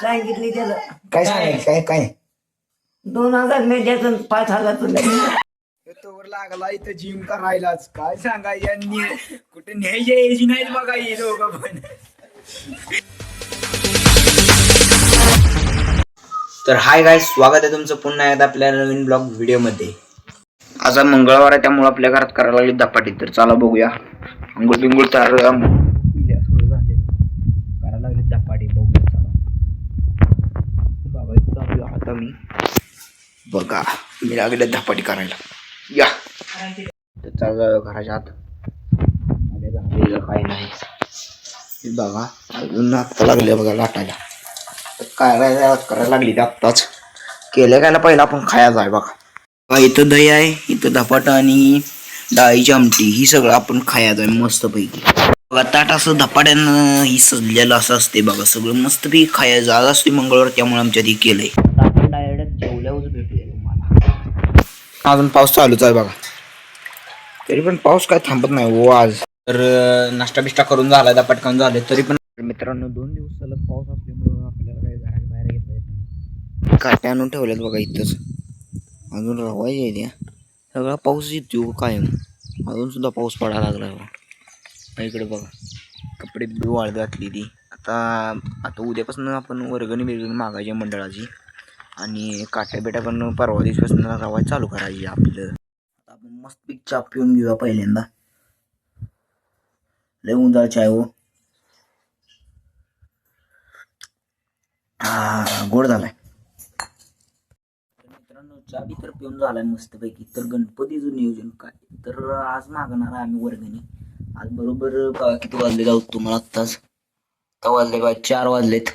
सांगितली त्याला. काय सांगायचं? काय? काय दोन हजार नाही द्यायचं पाच हजार तुला तोवर लागला इथं जिम करायलाच. काय सांगा यांनी? कुठे न्यायची यायची नाही बघा हे दोघं पण. तर हाय गाय स्वागत आहे तुमचं पुन्हा एकदा आपल्या नवीन ब्लॉग व्हिडिओमध्ये आज मंगळवार आहे त्यामुळे आपल्या घरात करायला लागली धपाटी. तर चला बघूया. अंघोळ बिंगुळ तर करायला लागली धपाटी बघूया चला बाबा इथं आलोय आता मी बघा मी लागले धपाटी करायला. या. तर घराच्या आत. काही नाही. बघा अजून आत्ता लागले बघा लाटायला. काय करायला लागली ते आत्ताच. केलं काय ना पहिला आपण खायचं आहे बघा. इथं दही आहे इथं धपाटा आणि डाळीची आमटी ही सगळं आपण खायचं आहे मस्तपैकी. बघा ताट असं धपाट्यानं ही सजलेलं असं असते बघा सगळं मस्तपैकी खायचं. आज असते मंगळवार त्यामुळे आमच्यात हे केलंय. अजून पाऊस चालूच आहे बघा. तरी पण पाऊस काय थांबत नाही हो आज. तर नाश्ता बिष्टा करून झाला आता पटकन झाले तरी पण मित्रांनो दोन दिवस सलग पाऊस असल्यामुळं आपल्याला काही घराच्या बाहेर घेता येत नाही. काट्या आणून ठेवल्यात बघा इथंच. अजून रवायचे आहे त्या. सगळा पाऊस येतो कायम. अजून सुद्धा पाऊस पडायला लागला बघा. हा इकडे बघा. कपडे बी वाळत घातली ती. आता आता उद्यापासून आपण वर्गणी बिरगणी मागायची मंडळाची. आणि काट्या बिट्या पण परवा दिवशीपासून रवा चालू करायची आपलं. आता आपण मस्त पीक चहा पिऊन घेऊया पहिल्यांदा. लय उंदाळ चाय हो. हा गोड झालाय. मित्रांनो चहा बी तर पिऊन झालाय मस्तपैकी तर गणपतीचं नियोजन काय? तर आज मागणार आहे आम्ही वर्गणी. आज बरोबर किती वाजले जाऊ तुम्हाला आत्ताच? वाजले बा चार वाजलेत.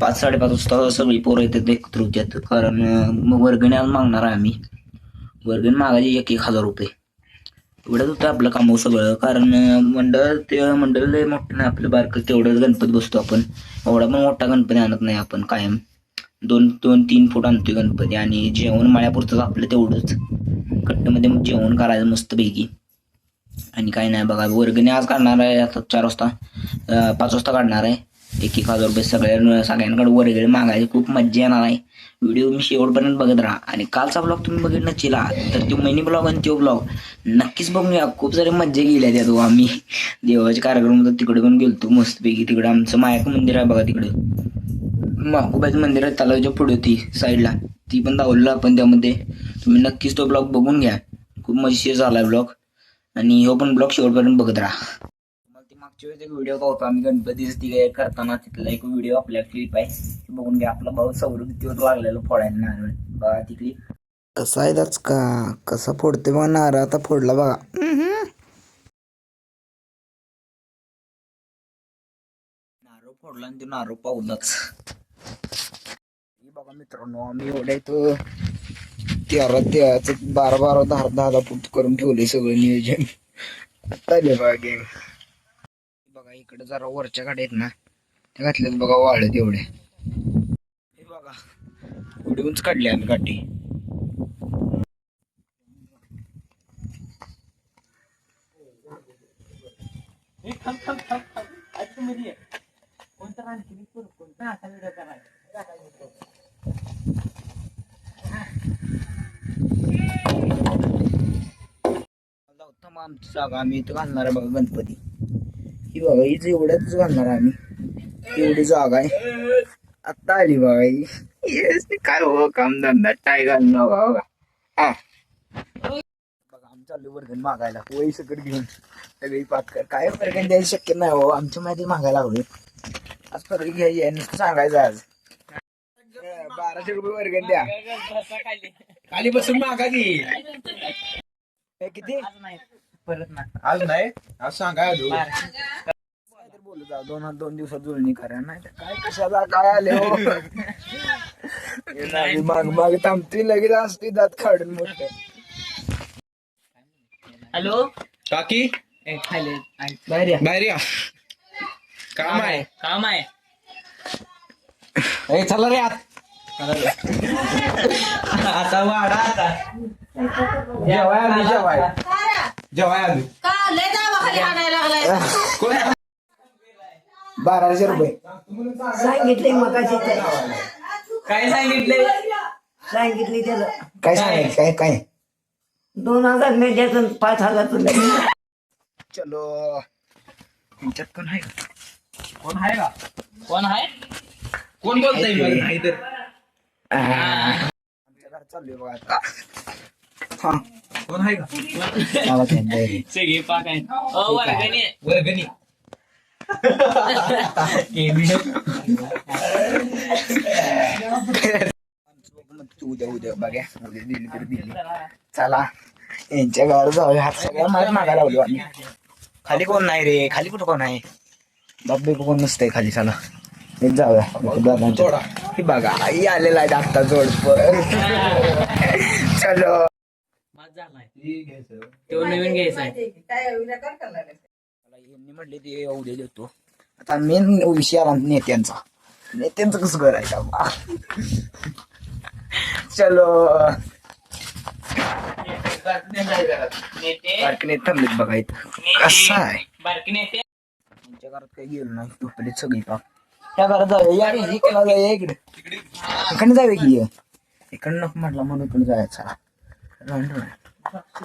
पाच साडेपाच वाजता सगळी पोरं येतात एकत्र होत्यात. कारण मग वर्गणी आज मागणार आहे आम्ही. वर्गणी मागायची एक एक हजार रुपये. एवढंच होतं आपलं कामाव सगळं. कारण मंडळ ते मंडळ लय मोठं नाही आपलं बारकं. तेवढंच गणपती बसतो आपण. एवढा पण मोठा गणपती आणत नाही आपण कायम. दोन दोन तीन फूट आणतोय गणपती. आणि जेवण माळ्यापुरतंच आपलं तेवढंच. कट्टमध्ये मग जेवण करायचं मस्तपैकी. आणि काय नाही बघा वर्गणी आज काढणार आहे आता चार वाजता पाच वाजता काढणार आहे. एक एक हजार रुपये सगळ्या सगळ्यांकडे वर्गणी मागायची खूप मज्जा येणार आहे. व्हिडिओ मी शेवटपर्यंत बघत राहा. आणि कालचा ब्लॉग तुम्ही बघितलं नचिला तर तो मिनी ब्लॉग आणि तो ब्लॉग नक्कीच बघूया. खूप सारे मज्जा गेल्या त्यात आम्ही. देवाचे कार्यक्रम होता तिकडे पण गेलतो मस्तपैकी. तिकडे आमचं मायाक मंदिर आहे बघा तिकडे. माकुबाईचं मंदिर आहे तलावाच्या पुढे ती साईडला ती पण दावलेलं आपण त्यामध्ये. तुम्ही नक्कीच तो ब्लॉग बघून घ्या. खूप मजेशीर झाला आहे ब्लॉग आणि हो पण ब्लॉग शेवटपर्यंत बघत राहा. तुम्हाला ती मागच्या वेळेस एक व्हिडिओ पाहतो आम्ही गणपतीच ती काय करताना? तिथला एक व्हिडिओ आपल्या क्लिप आहे. ती बघून घ्या. आपला भाऊ सौर किती होत लागलेलं फोडायला नारळ. बघा ती क्लिप कसा आहे त्याच का कसा फोडते बघा नारळ. आता फोडला बघा. नारळ फोडला आणि ते नारळ पावलाच हे बघा मित्रांनो आम्ही एवढ्या इथं तेरा तेराचं बारा बारा दहा दहा दहा फूट करून ठेवले सगळं नियोजन. चालेल बघा गेम बघा इकडे जरा वरच्या गाड्या आहेत ना त्या घातल्यात बघा वाळत एवढ्या. हे बघा एवढी उंच कोणता आम्ही काठी करायचा? आमची जागा आम्ही इथं घालणार आहे बघा गणपती. ही बघा हीच एवढ्याच घालणार आहे आम्ही. एवढी जागा आहे. आत्ता आली बघा ही. येस काय हो काम धंदा टाय घालणं बघा हा बघा आम्ही चाललो वर्गण मागायला. वही सकट घेऊन. सगळी पातकर काय वर्गण द्यायला शक्य नाही हो. आमच्या माहिती मागायला लागले आज परत घ्यायची नुसतं सांगायचं आज. बाराशे रुपये वर्गण द्या. खाली बसून मागा की. हे किती? परत ना. आज नाही आज सांगा आलो. काहीतरी बोलू जा दोन दोन दिवसात जुळणी करा नाही तर काय कशाला काय आले हो? नाही, माग माग थांबती लगेच असते दात काढून मोठे. हॅलो? काकी? खाली बाहेर या. बाहेर या. काम आहे काम आहे. ए, चला रे आत. आता वाडा आता. जेवाय जेवाय. जेवाय आली. का? लय दावा खाली आणायला लागलाय. कोण बाराशे रुपये. सांगितले मगाशी ते. काय सांगितले सांगितले त्याला. काय सांगायचं काय? काय दोन हजार मी द्यायचं पाच हजार तुला चलो. तुमच्यात कोण आहे? कोण आहे का? कोण आहे? कोण बोलतय नाही तर? आमच्या घरात चाललोय बघा आता. हा. कोण आहे का? मला. सगळी पाक आहे. अ, वर्गणी वर्गणी तू उद्या उद्या बघा उद्या दिली तर दिली. चला. यांच्या घरात जाऊया. हात सगळ्या मागे मागा लावलो आम्ही खाली कोण नाही रे? खाली कुठं कोण आहे? बाबे कोण नसतंय खाली चला. एक जाऊया. दादांच्या हे बघा आई आलेला आहे धाकटा जोड चलो. माझ झालाय. तो नवीन घ्यायचा आहे. मला यांनी म्हटले ते उद्या देतो. आता मेन विषय आला नेत्यांचा. नेत्यांचं कसं करायचं बा चलो. नेते. बारकने थांबलेत बघा इथं. कसं आहे? बारकी नेते. आमच्या घरात काही गेलो नाही सगळी पाक. त्या घरात जाऊया. या रे इकडे जाऊया इकडे. इकडे जाऊया की ये. इकडे नको म्हटलं म्हणून इकडे जायचा.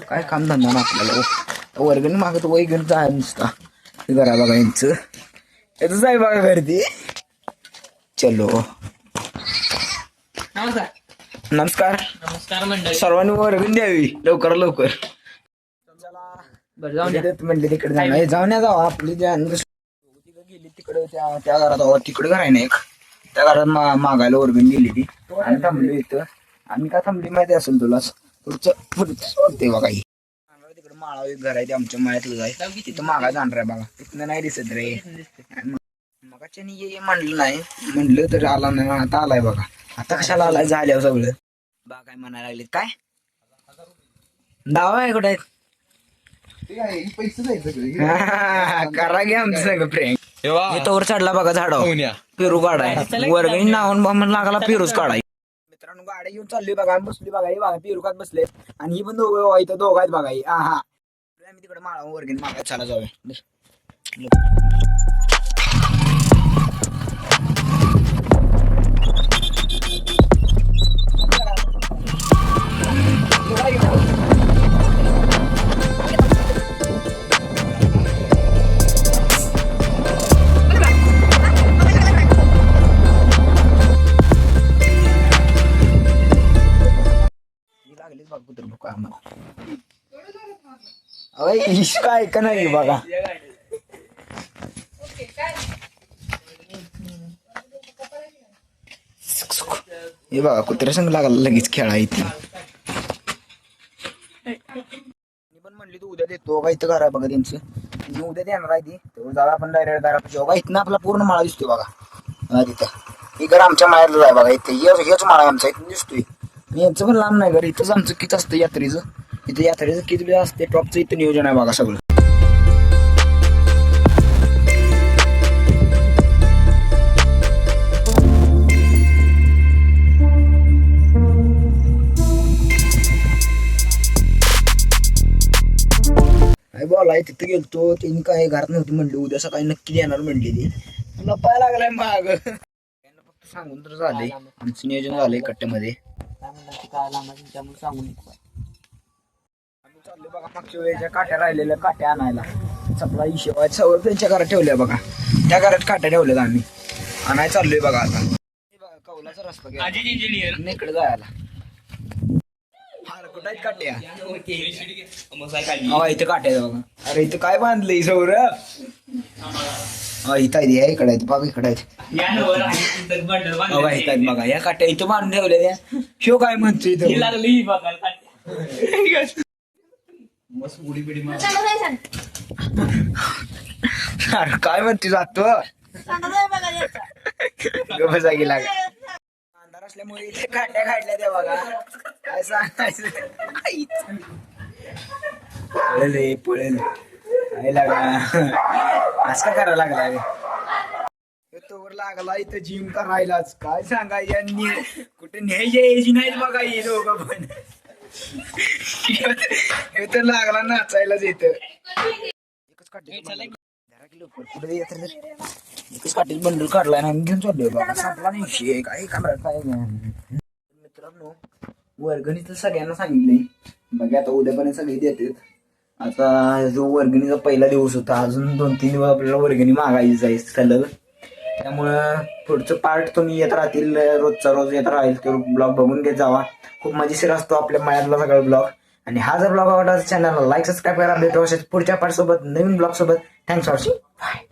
काय काम धंदा ना आपल्याला ओ. वर्गणी मागत वैगण जाय नुसता. हे घरा बघा यांचं. याच आहे बघा गर्दी. चलो. नमस्कार. नमस्कार. नमस्कार मंडळी. सर्वांनी वर्गणी द्यावी. लवकर लवकर. बरं जाऊन देत म्हणले तिकडे जाऊन हे जाऊन या जाऊ आपली तिकडे गेली तिकडे त्या त्या घरात अहो, तिकडे घर आहे ना एक. त्या घरात मा- मागायला वर्गण गेली ती. आणि थांबलो इथं. आम्ही का थांबली माहिती असेल तुलाच? पुढचं पुढचं ते बघा तिकडे माळा एक घर आहे ते आमच्या माळ्यातलं आहे. तिथं मागा जाणार आहे बघा. तिथनं नाही दिसत रे. मगाच्यानी ये ये म्हणलं नाही. म्हणलं तर आला नाही आता आलाय बघा. आता कशाला आलाय? झाल्यावर सगळं. बा काय म्हणायला लागले काय? दावा आहे कुठे आहेत? हा, करा घ्या आमचं सगळं प्रेम इथं वर चढला बघा झाडावर. पाहुण्या पेरू काढाय. वर्गणी नावून म्हणून लागला पेरूच काढाय. मित्रांनो गाड्या घेऊन चालली बघा. बसली बघा. हे बघा पिरुकात बसले. आणि ही पण दोघं इथं दोघं आहेत बघा हा. हा आम्ही तिकडे माळा वर्गणी मागा. चला जाऊया. ही अय इश काय नाही बघा. हे बघा कुत्र्या संग लागला लगेच खेळा इथे. मी पण म्हणली तू उद्या देतो का इथं घरा बघा त्यांचं. मी उद्या देणार आहे ती. तेव्हा जागा आपण डायरेक्ट घरा बघा इथनं आपला पूर्ण माळा दिसतोय बघा. तिथं. ही घर आमच्या माळ्यातलं आहे बघा इथे. हेच माळा आमचा इथून दिसतोय. मी यांचं पण लांब नाही घर इथंच आमचं किती असतं यात्रेचं. इथे यात्रेचं किती वेळ असते? टॉपचं इथं नियोजन आहे बघा सगळं. बोलाय तिथं गेलतो. त्यांनी काय घरात नव्हती म्हणली. उद्या सकाळी नक्की देणार म्हणली ती. नपाय लागलाय माग. त्यांना फक्त सांगून तर झालंय. आमचं नियोजन झालंय कट्ट्यामध्ये. काय म्हणलं काय त्यामुळे सांगून चाललोय बघा मागच्या वेळेच्या काट्या राहिलेल्या काट्या आणायला. चपला हिशोब सवय त्यांच्या घरात ठेवल्या बघा. त्या घरात काट्या ठेवल्यात आम्ही. आणाय चाललोय बघा आता. हे बघा कौलाचा रस्ता गेला. इंजिनियर आणि इकडे जायला. अरे कुठं आहेत काट्या? इथं काट्या आहेत बघा. अरे इथं काय बांधलंय सौर इथं हे इकडे आहेत बघा इकडे आहेत. या बघा बांधलेलं इथं आहेत बघा. या काट्या इथं बांधून ठेवल्या त्या. शिव काय म्हणतो इथं? लागली अरे काय म्हणते जातो बसा गेला अंधार असल्यामुळे इथे काट्या काढल्या त्या बघा. काय सांगायचं. पळेल रे पळेल. काय लागला. असं का करायला लागला रे? तोवर लागला इथं जिम करायलाच. काय सांगा यांनी? कुठे न्यायची यायची नाहीत बघा हे दोघं पण. तर लागला नाचायलाच इथं. एकच काटे कुठे येत रे? एकच काठीच बंडल काढलाय ना घेऊन चाललोय बाबा संपला नाही काय कमरा काय मित्रांनो वर्गणी तर सगळ्यांना सांगितले बघा आता उद्यापर्यंत सगळे देतात. आता जो वर्गणीचा पहिला दिवस होता अजून दोन तीन दिवस आपल्याला वर्गणी मागायची आहे सलग त्यामुळं पुढचं पार्ट तुम्ही येत राहतील रोजचा रोज येत राहील तो ब्लॉग बघून घेत जावा. खूप मजेशीर असतो आपल्या मळ्यातला सगळा ब्लॉग आणि हा जर ब्लॉग आवडला चॅनलला लाईक सबस्क्राईब करा. भेटू असेच पुढच्या पार्ट सोबत नवीन ब्लॉग सोबत. Thanks watching bye